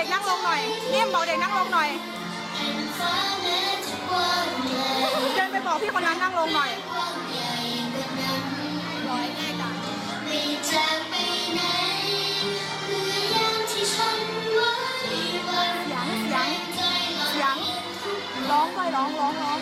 ด็กนั่งลงหน่อยนิ่ยบอกเด็กนั่งลงหน่อยเดินไปบอกพี่คนนั้นนั่งลงหน่อยร้อยง่ายจังยังยังยังร้องไปร้องร้องร้อง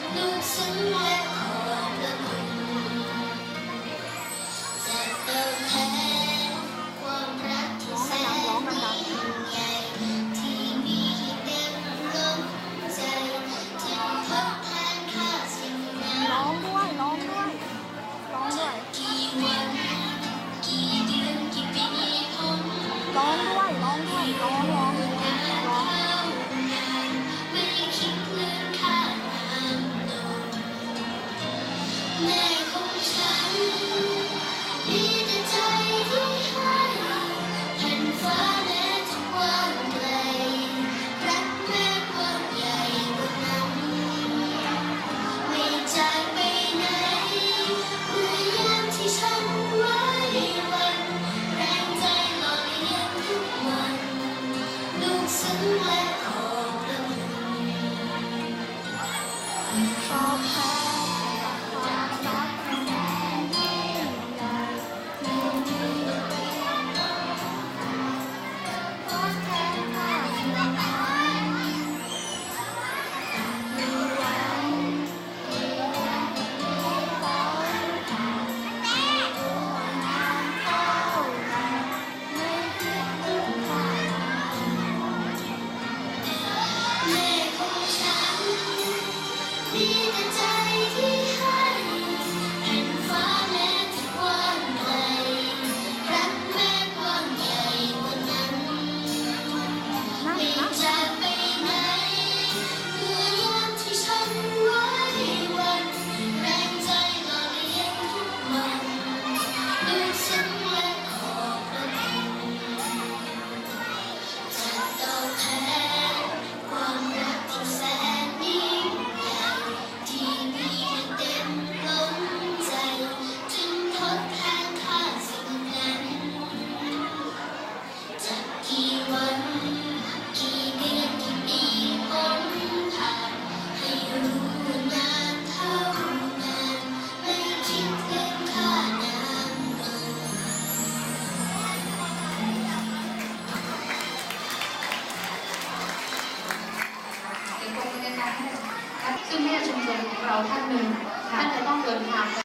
เราท่านหนึ่งท่านจะต้องเดินทาง